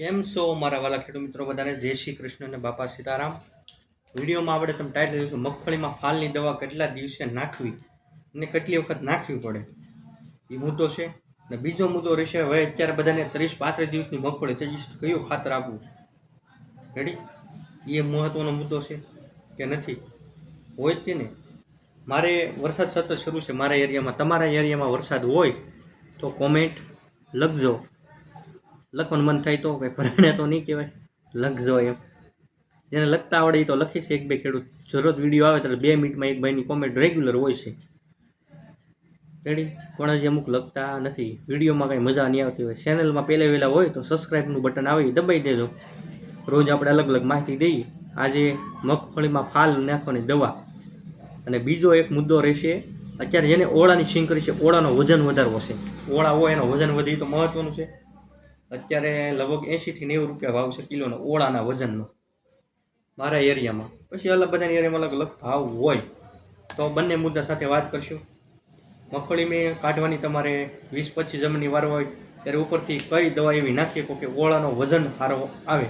કેમ છો મારા વાલા ખેડૂત મિત્રો? બધાને જય શ્રી કૃષ્ણ અને બાપા સીતારામ. વિડીયોમાં આપણે તમે ટાઈટલ જોઈશું, મગફળીમાં ફાલની દવા કેટલા દિવસે નાખવી અને કેટલી વખત નાખવી પડે? એ મુદ્દો છે. અને બીજો મુદ્દો રહેશે, હવે અત્યારે બધાને ત્રીસ પાંત્રીસ દિવસની મગફળી થઈ જશે કયું ખાતર આપવું? રેડી એ મહત્વનો મુદ્દો છે કે નથી? હોય તે ને મારે વરસાદ સતત શરૂ છે, મારા એરિયામાં. તમારા એરિયામાં વરસાદ હોય તો કોમેન્ટ લખજો. લખવાનું મન થાય તો કંઈ પરણે તો નહીં કહેવાય. લખજો એમ. જેને લખતા આવડે એ તો લખીશ એક બે ખેડૂત. જરૂરત વીડિયો આવે ત્યારે બે મિનિટમાં એક ભાઈની કોમેન્ટ રેગ્યુલર હોય છે. રેડી પણ હજી અમુક લખતા નથી. વિડીયોમાં કાંઈ મજા નહીં આવતી હોય. ચેનલમાં પહેલે વહેલા હોય તો સબસ્ક્રાઈબનું બટન આવે દબાઈ દેજો. રોજ આપણે અલગ અલગ માહિતી દઈએ. આજે મગફળીમાં ફાલ નાખવાની દવા. અને બીજો એક મુદ્દો રહેશે. અત્યારે જેને ઓળાની સિંગ કરી છે, ઓળાનો વજન વધારવો છે. ઓળા હોય એનો વજન વધે તો મહત્વનું છે. અત્યારે લગભગ એંશીથી નેવું રૂપિયા ભાવ છે કિલોનો, ઓળાના વજનનો. મારા એરિયામાં. પછી અલગ બધાની એરિયામાં અલગ અલગ ભાવ હોય. તો બંને મુદ્દા સાથે વાત કરશું. મગફળી મેં કાઢવાની તમારે વીસ પચીસ જમીનની વાર હોય ત્યારે ઉપરથી કઈ દવા એવી નાખીએ કે ઓળાનો વજન સારો આવે.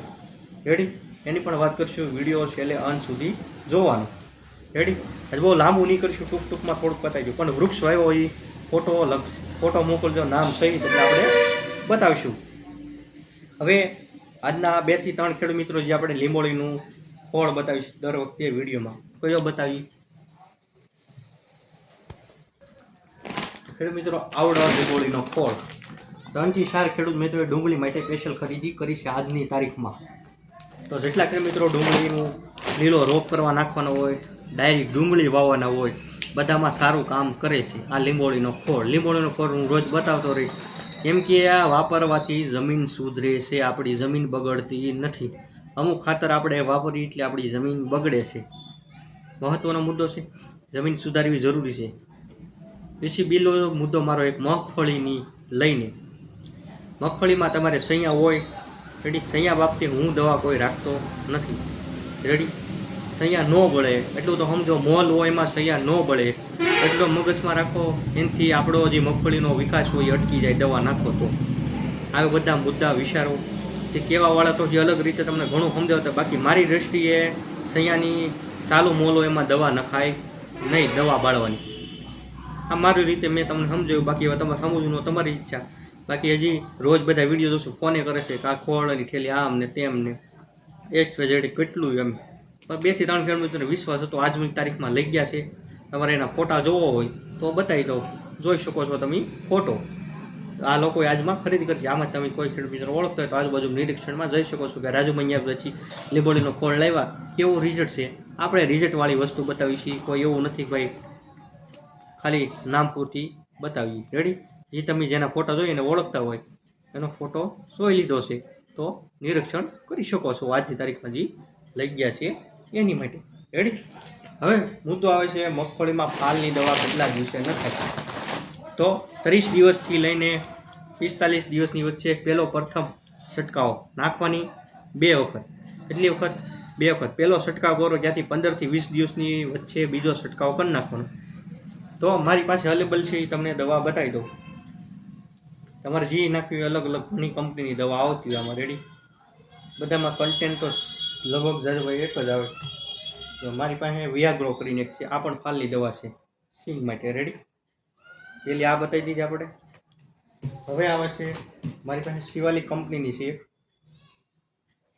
રેડી એની પણ વાત કરશું વીડિયો છેલ્લે અંત સુધી જોવાનો. રેડી આજે બહુ લાંબુ નહીં કરીશું, ટૂંક ટૂંકમાં થોડુંક બતાવી પણ વૃક્ષ વાવ્યો એ ફોટો લક્ષ ફોટો મોકલજો, નામ સહિત એટલે આપણે બતાવીશું. હવે આજના બેથી ત્રણ ખેડૂત મિત્રો જે આપણે લીંબોળીનું ફળ બતાવીશું દર વખતે વિડીયોમાં. કયો બતાવી? ખેડૂત મિત્રો આવડવા લીંબોળીનો ફળ. ત્રણથી ચાર ખેડૂત મિત્રોએ ડુંગળી માટે સ્પેશિયલ ખરીદી કરી છે આજની તારીખમાં. તો જેટલા ખેડૂત મિત્રો ડુંગળીનું લીલો રોપ કરવા નાખવાનો હોય, ડાયરેક્ટ ડુંગળી વાવવાના હોય, બધામાં સારું કામ કરે છે આ લીંબોળીનો ખોળ લીંબોળીનો ખોળ હું રોજ બતાવતો રહી કેમ કે આ વાપરવાથી જમીન સુધરે છે, આપણી જમીન બગડતી નથી. અમુક ખાતર આપણે વાપરીએ એટલે આપણી જમીન બગડે છે. મહત્વનો મુદ્દો છે, જમીન સુધારવી જરૂરી છે. પછી બીલો મુદ્દો મારો એક મગફળીની લઈને. મગફળીમાં તમારે સૈયા હોય, રેડી? સૈયા બાબતે હું દવા કોઈ રાખતો નથી. રેડી? સૈયા ન બળે. એટલું તો સમજો, મોલ હોય એમાં સૈયા ન બળે. એટલો મગજમાં રાખો, એનાથી આપણો જે મગફળીનો વિકાસ હોય અટકી જાય, દવા નાખો તો. આવા બધા મુદ્દા, વિચારો. તે કહેવાવાળા તો જે અલગ રીતે તમને ઘણું સમજાવતા, બાકી મારી દૃષ્ટિએ સૈયાની સાલું મોલો એમાં દવા નખાય, નહીં દવા બાળવાની. આ મારી રીતે મેં તમને સમજાવ્યું, બાકી હવે તમારે સમજવું તમારી ઈચ્છા. બાકી હજી રોજ બધા વીડિયો જોશું ફોને કરે છે, કે આ ખોળની ઠેલી, આમ ને તેમ ને. એક જેડી કેટલું એમ. પણ બેથી ત્રણ ખેડૂતોને વિશ્વાસ હતો આજની તારીખમાં લઈ ગયા છે. તમારે એના ફોટા જોવો હોય તો બતાવી દો જોઈ શકો છો તમે ફોટો. આ લોકોએ આજમાં ખરીદી કરી. આમાં તમે કોઈ ખેડૂત મિત્રો ઓળખતા હોય તો આજુબાજુ નિરીક્ષણમાં જઈ શકો છો કે રાજુ અહીંયા પછી લીંબોળીનો ખોળ લાવ્યા. કેવું રિઝલ્ટ છે? આપણે રિઝલ્ટવાળી વસ્તુ બતાવી છીએ. કોઈ એવું નથી ભાઈ. ખાલી નામ પૂરતી બતાવી રેડી જે તમે જેના ફોટા જોઈને ઓળખતા હોય, એનો ફોટો જોઈ લીધો છે, તો નિરીક્ષણ કરી શકો છો. આજની તારીખમાં જે લઈ ગયા છે, એની માટે. રેડી હવે મુદ્દો આવે છે મગફળીમાં ફાલની દવા કેટલા દિવસે ન થાય? તો ત્રીસ દિવસથી લઈને પિસ્તાલીસ દિવસની વચ્ચે પહેલો પ્રથમ છંટકાવ નાખવાની બે વખત. કેટલી વખત બે વખત. પહેલો છંટકાવ કરો જ્યાંથી પંદરથી વીસ દિવસની વચ્ચે બીજો છંટકાવ કરી નાખવાનો. તો મારી પાસે અવેલેબલ છે એ તમને દવા બતાવી દઉં. તમારે જે નાખવી અલગ અલગ ઘણી કંપનીની દવા આવતી હોય આમાં રેડી બધામાં કન્ટેન્ટ તો લગભગ જાજભાઈ એક જ આવે. તો મારી પાસે વિયાગ્રો કરીને એક છે. આ પણ ફાલની દવા છે. સિંગ માટે રેડી પેલી આ બતાવી દીધી આપણે. હવે આવે છે મારી પાસે શિવાલી કંપનીની છે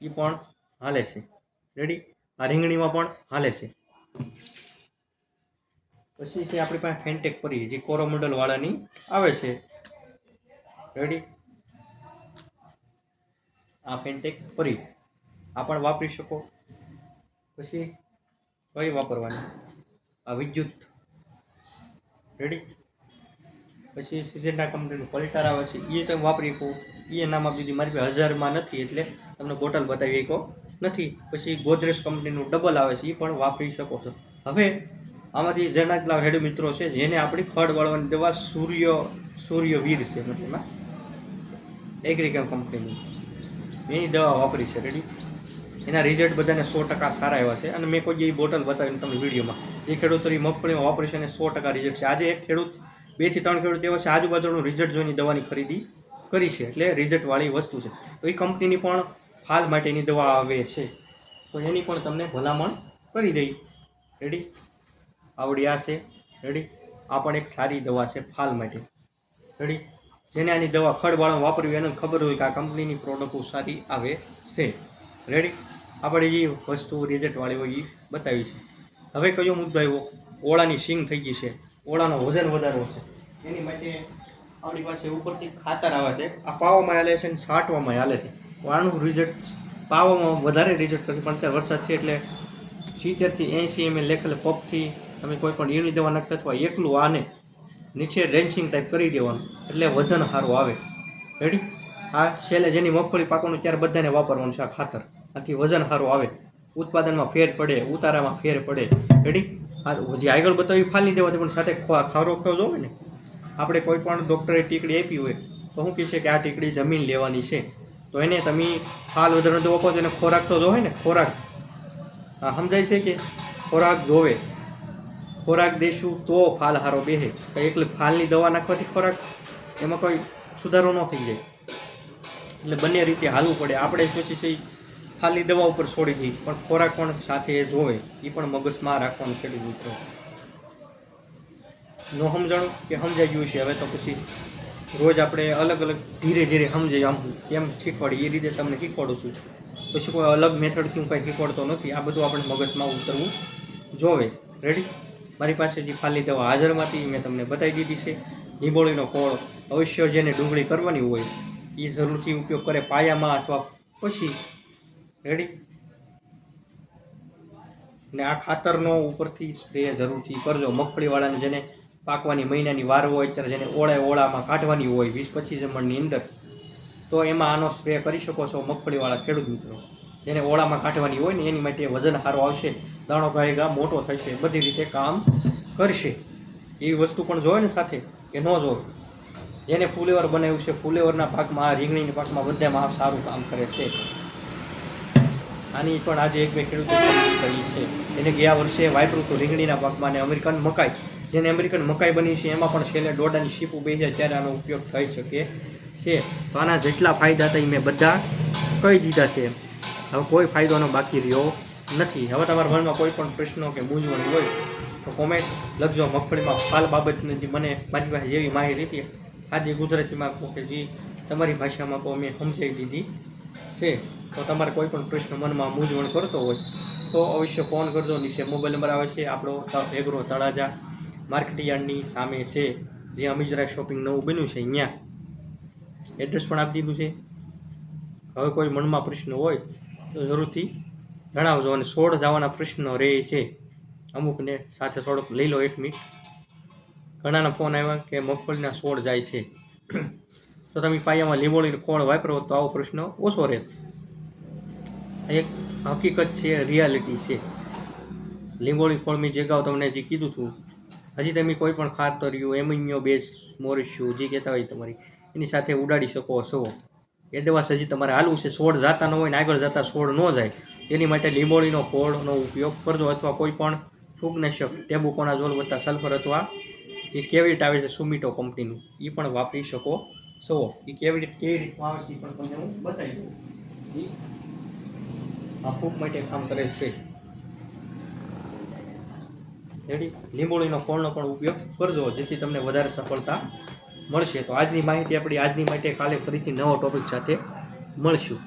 એ પણ હાલે છે. રેડી આ રીંગણીમાં પણ હાલે છે. પછી છે આપણી પાસે ફેન્ટેક પરી, જે કોરોમંડલ વાળાની આવે છે. રેડી આ ફેન્ટેક પરી. આ પણ વાપરી શકો. પછી કઈ વાપરવાની? આ વિદ્યુત. રેડી પછી સિઝેન્ડા કંપનીનું પલટાર આવે છે. એ તમે વાપરી શકો. એ નામ આપી દીધી મારી પાસે હજારમાં નથી એટલે તમને બોટલ બતાવી શકો. નથી. પછી ગોદરેજ કંપનીનું ડબલ આવે છે. એ પણ વાપરી શકો છો. હવે આમાંથી જેટલા ખેડૂત મિત્રો છે, જેને આપણી ખડ વળવાની દવા સૂર્ય, સૂર્યવીર છે, મતલબ એગ્રીકલ કંપનીની એની દવા વાપરી છે. રેડી એના રિઝલ્ટ બધાને સો ટકા સારા એવા છે. અને મેં કોઈ એ બોટલ બતાવીને તમને વિડીયોમાં, એ ખેડૂતોની મગફળીમાં વાપરે છે અને સો ટકા રિઝલ્ટ છે. આજે એક ખેડૂત, બેથી ત્રણ ખેડૂત એવા છે, આજુબાજુનું રિઝલ્ટ જોઈને દવાની ખરીદી કરી છે. એટલે રિઝલ્ટવાળી વસ્તુ છે. તો એ કંપનીની પણ ફાલ માટેની દવા આવે છે. તો એની પણ તમને ભલામણ કરી દઈ. રેડી આવડી આ છે. રેડી આ પણ એક સારી દવા છે ફાલ માટે. રેડી જેને આની દવા ખડવાળો વાપરવી એને ખબર હોય કે આ કંપનીની પ્રોડક્ટો સારી આવે છે. રેડી આપણે જે વસ્તુ રિઝલ્ટવાળી હોય એ બતાવી છે. હવે કયો મુદ્દો આવ્યો? ઓળાની સિંગ થઈ ગઈ છે. ઓળાનો વજન વધારવો છે. એની માટે આપણી પાસે ઉપરથી ખાતર આવે છે. આ પાવામાં હાલે છે અને છાંટવામાં હાલે છે. આનું રિઝલ્ટ પાવામાં વધારે રિઝલ્ટ કરશે, પણ અત્યારે વરસાદ છે એટલે સિત્તેરથી એંસી એમએ લેખેલ પગથી તમે કોઈ પણ ઈરણી દેવા નાખતા અથવા એકલું આને નીચે રેન્ચિંગ ટાઈપ કરી દેવાનું. એટલે વજન સારું આવે. રેડી આ છેલ્લે જેની મગફળી પાકવાનું ત્યારે બધાને વાપરવાનું છે, આ ખાતર. આથી વજન સારું આવે. ઉત્પાદનમાં ફેર પડે, ઉતારામાં ફેર પડે. રેડી હજી આગળ બતાવી, ફાલી દેવાથી પણ સાથે ખારો ખો જોવે ને. આપણે કોઈ પણ ડૉક્ટરે ટીકડી આપી હોય, તો શું કહેશે કે આ ટીકડી જમીન લેવાની છે. તો એને તમે ફાલ વધારે તો એને ખોરાક તો જોવે ને, ખોરાક. સમજાય છે કે ખોરાક જોવે. ખોરાક દેશું તો ફાલ હારો બેહે. તો એકલી ફાલની દવા નાખવાથી ખોરાક એમાં કોઈ સુધારો ન થઈ જાય. એટલે બંને રીતે હાલવું પડે. આપણે શું છે ફાલની દવા ઉપર છોડી દઈ પણ ખોરાક પણ સાથે એ જોવે એ પણ મગજમાં રાખવાનું ખેડૂત મિત્રો. ન સમજાણું કે સમજાઈ ગયું છે? હવે તો પછી રોજ આપણે અલગ અલગ ધીરે ધીરે સમજાય આમ કેમ શીખવાડી એ રીતે તમને શીખવાડું છું. પછી કોઈ અલગ મેથડથી હું કાંઈ શીખવાડતો નથી, આ બધું આપણે મગજમાં ઉતરવું જોવે. રેડી મારી પાસે જે ખાલી દવા હાજરમાંથી મેં તમને બતાવી દીધી છે. લીંબોળીનો કોળ અવશ્ય જેને ડુંગળી કરવાની હોય એ જરૂરથી ઉપયોગ કરે પાયામાં અથવા પછી રેડી ને આ ખાતરનો ઉપરથી સ્પ્રે જરૂરથી કરજો. મગફળીવાળાને જેને પાકવાની મહિનાની વાર હોય ત્યારે જેને ઓળે ઓળામાં કાઢવાની હોય, વીસ પચીસ જમણની અંદર, તો એમાં આનો સ્પ્રે કરી શકો છો મગફળીવાળા ખેડૂત મિત્રો. જેને ઓળામાં કાઢવાની હોય ને, એની માટે વજન સારો આવશે, દાણો ગાયગા મોટો થશે, બધી રીતે કામ કરશે. એવી વસ્તુ પણ જોવે ને સાથે કે ન જોવે. જેને ફુલેવર બનાવ્યું છે, ફુલેવરના પાકમાં, આ રીંગણીના પાકમાં બધામાં સારું કામ કરે છે. આની પણ આજે એક બે ખેડૂતો કરી છે. એને ગયા વર્ષે વાપર્યું હતું રીંગણીના પાકમાં અને અમેરિકન મકાઈ, જેને અમેરિકન મકાઈ બની છે, એમાં પણ છેલ્લે દોડાની શીપ ઊભી જાય ત્યારે આનો ઉપયોગ થઈ શકે છે. તો આના જેટલા ફાયદા હતા એ મેં બધા કહી દીધા છે. હવે કોઈ ફાયદોનો બાકી રહ્યો નથી. હવે તમારા મનમાં કોઈ પણ પ્રશ્નો કે મૂંઝવણ હોય, તો કોમેન્ટ લખજો મગફળીમાં ફાલ બાબતની જે મને મારી પાસે જેવી માહિતી હતી. આજે ગુજરાતીમાં કહો કે જે, તમારી ભાષામાં કહો, મેં સમજાવી દીધી છે. તો તમારે કોઈ પણ પ્રશ્ન મનમાં મૂંઝવણ કરતો હોય, તો અવશ્ય ફોન કરજો. નીચે મોબાઈલ નંબર આવે છે, આપણો એગ્રો તળાજા માર્કેટયાર્ડની સામે છે જે અમીજરાય શોપિંગ નવું બન્યું છે અહીંયા. એડ્રેસ પણ આપી દીધું છે. હવે કોઈ મનમાં પ્રશ્ન હોય, તો જરૂરથી જણાવજો અને સોળ જવાના પ્રશ્નો રહે છે. અમુકને સાથે થોડોક લઈ લો એક મિનિટ. ઘણાના ફોન આવ્યા કે મગફળીના સોળ જાય છે. તો તમે પાયામાં લીંબોળી કોણ વાપરો તો આવો પ્રશ્ન ઓછો રહે એક હકીકત છે રિયાલિટી છે. લીંબોળી કોળ મેં જે ગાવ તમને જે કીધું હતું હજી તમે કોઈ પણ ખાતર્યું એમિન્યો બેઝ મોરિશ્યુ જે કહેતા હોય તમારી, એની સાથે ઉડાડી શકો છો. એ દવા હજી તમારે હાલવું છે છોડ જાતા ન હોય ને આગળ જતા છોડ ન જાય. તેની માટે લીંબોળીનો કોળનો ઉપયોગ કરજો અથવા કોઈ પણ ફૂગનાશક ટેબુકોનાઝોલ વધતા સલ્ફર અથવા એ કેવિટ આવે છે, સુમિટો કંપનીનું એ પણ વાપરી શકો છો. એ કેવિટ કેવી રીતમાં આવે છે એ પણ તમને હું બતાવી દઉં. ફૂગ માટે કામ કરે છે. રેડી? લીંબોળીનો કોળનો પણ ઉપયોગ કરજો, જેથી તમને વધારે સફળતા મળશે. તો આજની માહિતી આપણી આજની માટે કાલે ફરીથી નવો ટોપિક સાથે મળશું.